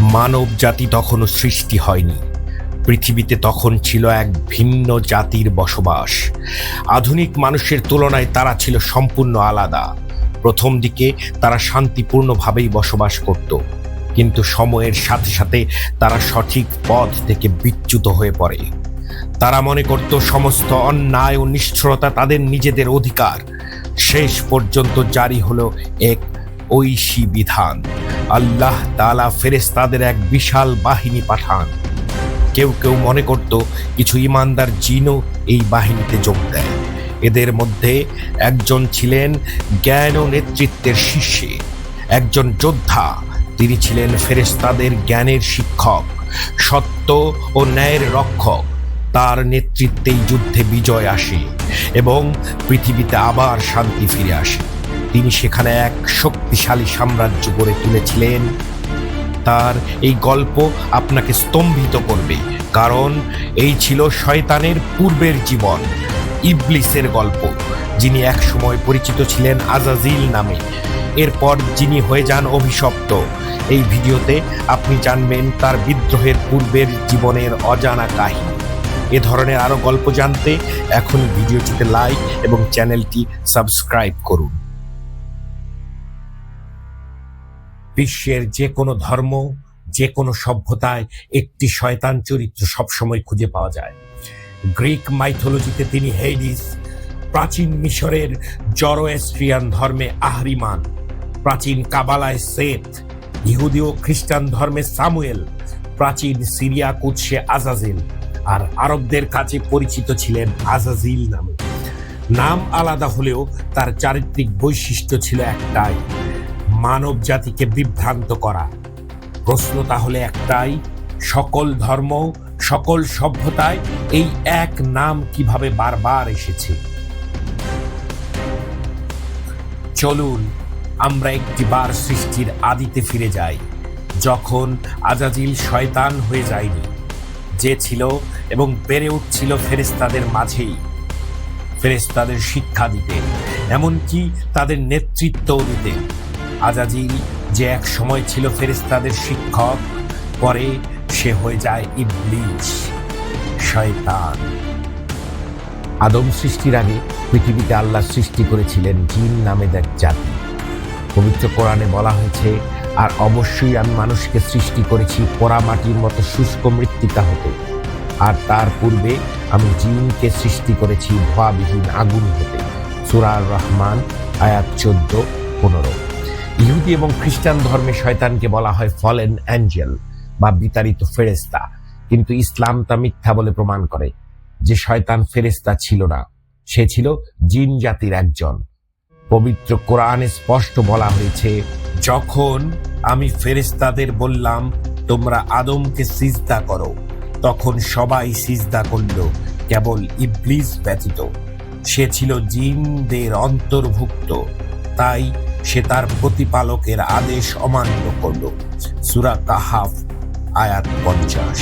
মানব জাতি তখনও সৃষ্টি হয়নি। পৃথিবীতে তখন ছিল এক ভিন্ন জাতির বসবাস। আধুনিক মানুষের তুলনায় তারা ছিল সম্পূর্ণ আলাদা। প্রথম দিকে তারা শান্তিপূর্ণভাবেই বসবাস করত, কিন্তু সময়ের সাথে সাথে তারা সঠিক পথ থেকে বিচ্যুত হয়ে পড়ে। তারা মনে করত সমস্ত অন্যায় ও নিষ্ঠুরতা তাদের নিজেদের অধিকার। শেষ পর্যন্ত জারি হলো এক ঐশী বিধান। আল্লাহ তালা ফেরেস্তাদের এক বিশাল বাহিনী পাঠান। কেউ কেউ মনে করত কিছু ইমানদার জিনও এই বাহিনীতে যোগ দেয়। এদের মধ্যে একজন ছিলেন জ্ঞান ও নেতৃত্বের শীর্ষে। একজন যোদ্ধা, তিনি ছিলেন ফেরেস্তাদের জ্ঞানের শিক্ষক, সত্য ও ন্যায়ের রক্ষক। তার নেতৃত্বেই যুদ্ধে বিজয় আসে এবং পৃথিবীতে আবার শান্তি ফিরে আসে। তিনি সেখানে এক শক্তিশালী সাম্রাজ্য গড়ে তুলেছিলেন। তার এই গল্প আপনাকে স্তম্ভিত করবে, কারণ এই ছিল শয়তানের পূর্বের জীবন, ইবলিসের গল্প, যিনি একসময় পরিচিত ছিলেন আজাজিল নামে। এরপর যিনি হয়ে যান অভিশপ্ত। এই ভিডিওতে আপনি জানবেন তার বিদ্রোহের পূর্বের জীবনের অজানা কাহিনী। এ ধরনের আরও গল্প জানতে এখন ভিডিওটিতে লাইক এবং চ্যানেলটি সাবস্ক্রাইব করুন। বিশ্বের যে কোনো ধর্ম, যে কোনো সভ্যতায় একটি শয়তান চরিত্র সবসময় খুঁজে পাওয়া যায়। গ্রিক মাইথোলজিতে তিনি হেডিস প্রাচীন মিশরের জরোয়েস্ট্রিয়ান ধর্মে আহরিমান, প্রাচীন কাবালায় সেত ইহুদি ও খ্রিস্টান ধর্মে সামুয়েল, প্রাচীন সিরিয়া কুৎসে আজাজিল আর আরবদের কাছে পরিচিত ছিলেন আজাজিল নামে। নাম আলাদা হলেও তার চারিত্রিক বৈশিষ্ট্য ছিল একটাই। মানব জাতিকে বিভ্রান্ত করা। প্রশ্ন তাহলে একটাই, সকল ধর্ম, সকল সভ্যতায় এই এক নাম কীভাবে বারবার এসেছে? চলুন, আমরা একটিবার সৃষ্টির আদিতে ফিরে যাই, যখন আজাজিল শয়তান হয়ে যায়নি। যে ছিল এবং বেড়ে উঠছিল ফেরেস্তাদের মাঝেই। ফেরেস্তাদের শিক্ষা দিতে এমনকি তাদের নেতৃত্বও দিতে আজাজিল যে এক সময় ছিল ফেরেস্তাদের শিক্ষক, পরে সে হয়ে যায় ইবলিশ শয়তান। আদম সৃষ্টির আগে পৃথিবীতে আল্লাহ সৃষ্টি করেছিলেন জিন নামের এক জাতি। পবিত্র কোরআনে বলা হয়েছে, আর অবশ্যই আমি মানুষকে সৃষ্টি করেছি পোড়া মাটির মতো শুষ্ক মৃত্তিকা হতে। আর তার পূর্বে আমি জিনকে সৃষ্টি করেছি ধোয়াবিহীন আগুন হতে। সুরার রহমান আয়াত চোদ্দ, পনেরো। ইহুদি এবং খ্রিস্টান ধর্মে শয়তানকে বলা হয় ফলেন অ্যাঞ্জেল বা বিতাড়িত ফেরেস্তা কিন্তু ইসলাম তা মিথ্যা বলে প্রমাণ করে যে শয়তান ফেরেস্তা ছিল না, সে ছিল জিন জাতির একজন। পবিত্র কোরআনে স্পষ্ট বলা হয়েছে, যখন আমি ফেরেস্তাদের বললাম, তোমরা আদমকে সিজদা করো তখন সবাই সিজদা করল, কেবল ইবলিস ব্যতীত। সে ছিল জিনদের অন্তর্ভুক্ত। তাই সে তার প্রতিপালকের আদেশ অমান্য করল। সুরা কাহাফ, আয়াত পঞ্চাশ।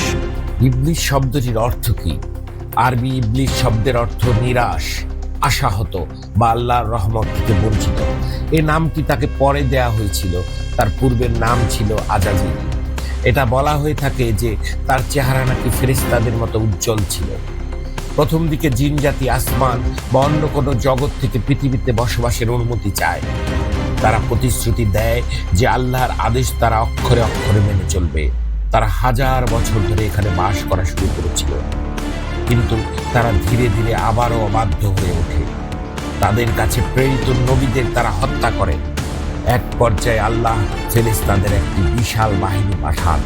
ইবলিস শব্দটির অর্থ কি? আরবি ইবলিস শব্দের অর্থ নিরাশ, আশাহত বা আল্লাহর রহমত থেকে বঞ্চিত। এ নামটি তাকে পরে দেয়া হয়েছিল? তার পূর্বের নাম ছিল আজাজিল এটা বলা হয়ে থাকে যে তার চেহারা নাকি ফেরিস্তাদের মতো উজ্জ্বল ছিল। প্রথম দিকে জিন জাতি আসমান বা অন্য কোনো জগৎ থেকে পৃথিবীতে বসবাসের অনুমতি চায়। তারা প্রতিশ্রুতি দেয় যে আল্লাহর আদেশ তারা অক্ষরে অক্ষরে মেনে চলবে। তারা হাজার বছর ধরে এখানে বাস করা শুরু করেছিল। কিন্তু তারা ধীরে ধীরে আবারও অবাধ্য হয়ে ওঠে। তাদের কাছে প্রেরিত নবীদের তারা হত্যা করে। এক পর্যায়ে আল্লাহ ফেরেস্তাদের একটি বিশাল বাহিনী পাঠান,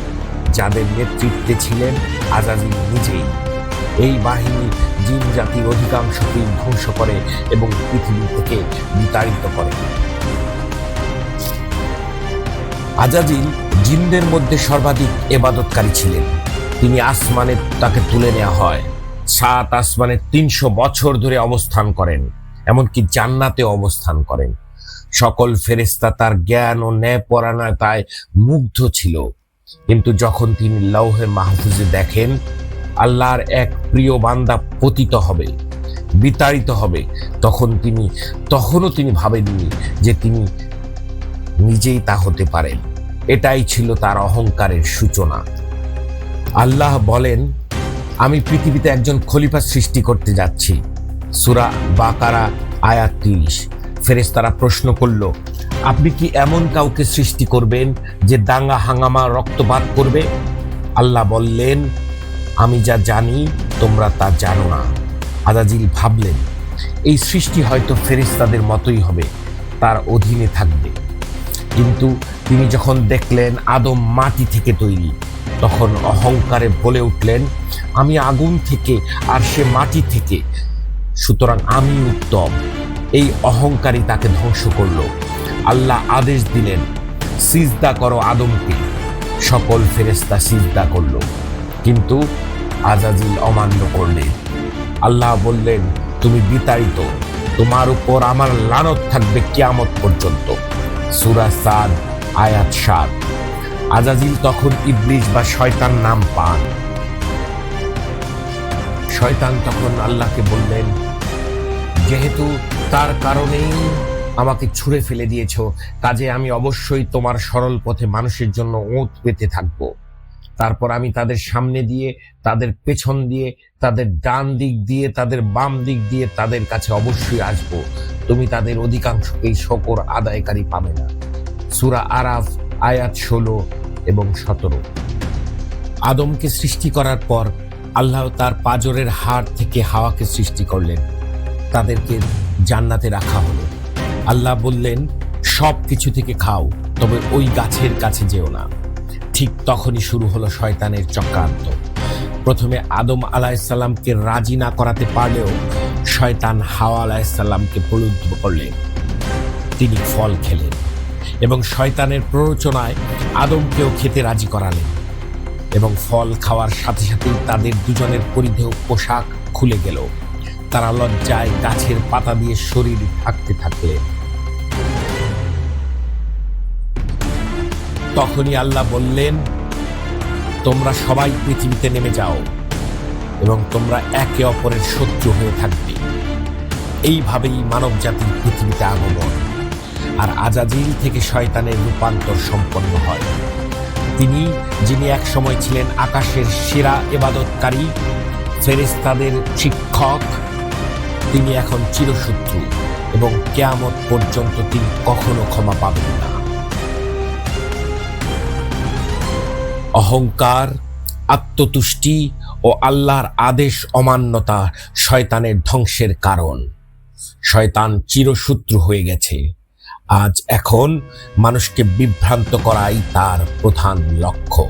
যাদের নেতৃত্বে ছিলেন আজাজিল নিজেই। এই বাহিনী জিন জাতির অধিকাংশকেই ধ্বংস করে এবং পৃথিবী থেকে বিতাড়িত করে। আজাজিল জিনদের মধ্যে সর্বাধিক এবাদতকারী ছিলেন। তিনি আসমানে তাকে তুলে নেওয়া হয়। সাত আসমানে তিনশো বছর ধরে অবস্থান করেন, এমনকি জান্নাতে অবস্থান করেন। সকল ফেরেস্তা তার জ্ঞান ও ন্যায়পরায়ণতায় মুগ্ধ ছিল। কিন্তু যখন তিনি লৌহে মাহফুজে দেখেন আল্লাহর এক প্রিয় বান্দা পতিত হবে, বিতাড়িত হবে। তখন তিনি, তখনও তিনি ভাবেননি যে তিনি নিজেই তা হতে পারেন। এটাই ছিল তার অহংকারের সূচনা। আল্লাহ বলেন, আমি পৃথিবীতে একজন খলিফা সৃষ্টি করতে যাচ্ছি। সুরা বাকারা, আয়াত তিরিশ। ফেরেশতারা প্রশ্ন করল, আপনি কি এমন কাউকে সৃষ্টি করবেন যে দাঙ্গা, হাঙ্গামা, রক্তপাত করবে? আল্লাহ বললেন আমি যা জানি, তোমরা তা জানো না। আজাজিল ভাবলেন, এই সৃষ্টি হয়তো ফেরেশতাদের মতোই হবে, তার অধীনে থাকবে। কিন্তু তিনি যখন দেখলেন আদম মাটি থেকে তৈরি, তখন অহংকারে বলে উঠলেন, আমি আগুন থেকে আর সে মাটি থেকে, সুতরাং আমি উত্তম। এই অহংকারী তাকে ধ্বংস করল। আল্লাহ আদেশ দিলেন, সিজদা করো আদমকে। সকল ফেরেস্তা সিজদা করল। কিন্তু আজাজিল অমান্য করলে। আল্লাহ বললেন, তুমি বিতাড়িত। তোমার উপর আমার লানত থাকবে কিয়ামত পর্যন্ত। সুরা সাদ, আয়াত সাত। আজাজিল তখন ইবলিস বা শয়তান নাম পান। শয়তান তখন আল্লাহকে বললেন, যেহেতু তার কারণেই আমাকে ছুঁড়ে ফেলে দিয়েছ, কাজে আমি অবশ্যই তোমার সরল পথে মানুষের জন্য ওঁত পেতে থাকব। তারপর আমি তাদের সামনে দিয়ে, তাদের পেছন দিয়ে, তাদের ডান দিক দিয়ে, তাদের বাম দিক দিয়ে তাদের কাছে অবশ্যই আসব। তুমি তাদের অধিকাংশকেই শকর আদায়কারী পাবে না। সুরা আরাফ, আয়াত ষোলো এবং সতেরো। আদমকে সৃষ্টি করার পর আল্লাহ তার পাজরের হাড় থেকে হাওয়াকে সৃষ্টি করলেন। তাদেরকে জান্নাতে রাখা হলো। আল্লাহ বললেন সব কিছু থেকে খাও, তবে ওই গাছের কাছে যেও না। ঠিক তখনই শুরু হলো শয়তানের চক্রান্ত। প্রথমে আদম আলাহিসাল্লামকে রাজি না করাতে পারলেও শয়তান হাওয়া আলাহিসাল্লামকে প্রলুব্ধ করলেন। তিনি ফল খেলেন এবং শয়তানের প্ররোচনায় আদমকেও খেতে রাজি করালেন এবং ফল খাওয়ার সাথে সাথেই তাদের দুজনের পরিধেয় পোশাক খুলে গেল। তারা লজ্জায় গাছের পাতা দিয়ে শরীর ঢাকতে থাকলেন। তখনই আল্লাহ বললেন, তোমরা সবাই পৃথিবীতে নেমে যাও এবং তোমরা একে অপরের শত্রু হয়ে থাকবে। এইভাবেই মানব জাতির পৃথিবীতে আগমন। আর আজাজিল থেকে শয়তানের রূপান্তর সম্পন্ন হয়। তিনি, যিনি এক সময় ছিলেন আকাশের সেরা এবাদতকারী ফেরেস্তাদের শিক্ষক, তিনি এখন চিরশত্রু এবং কেয়ামত পর্যন্ত তিনি কখনো ক্ষমা পাবেন না। অহংকার, আত্মতুষ্টি ও আল্লাহর আদেশ অমান্যতা শয়তানের ধ্বংসের কারণ। শয়তান চিরশত্রু হয়ে গেছে। আজ এখন মানুষকে বিভ্রান্ত করাই তার প্রধান লক্ষ্য।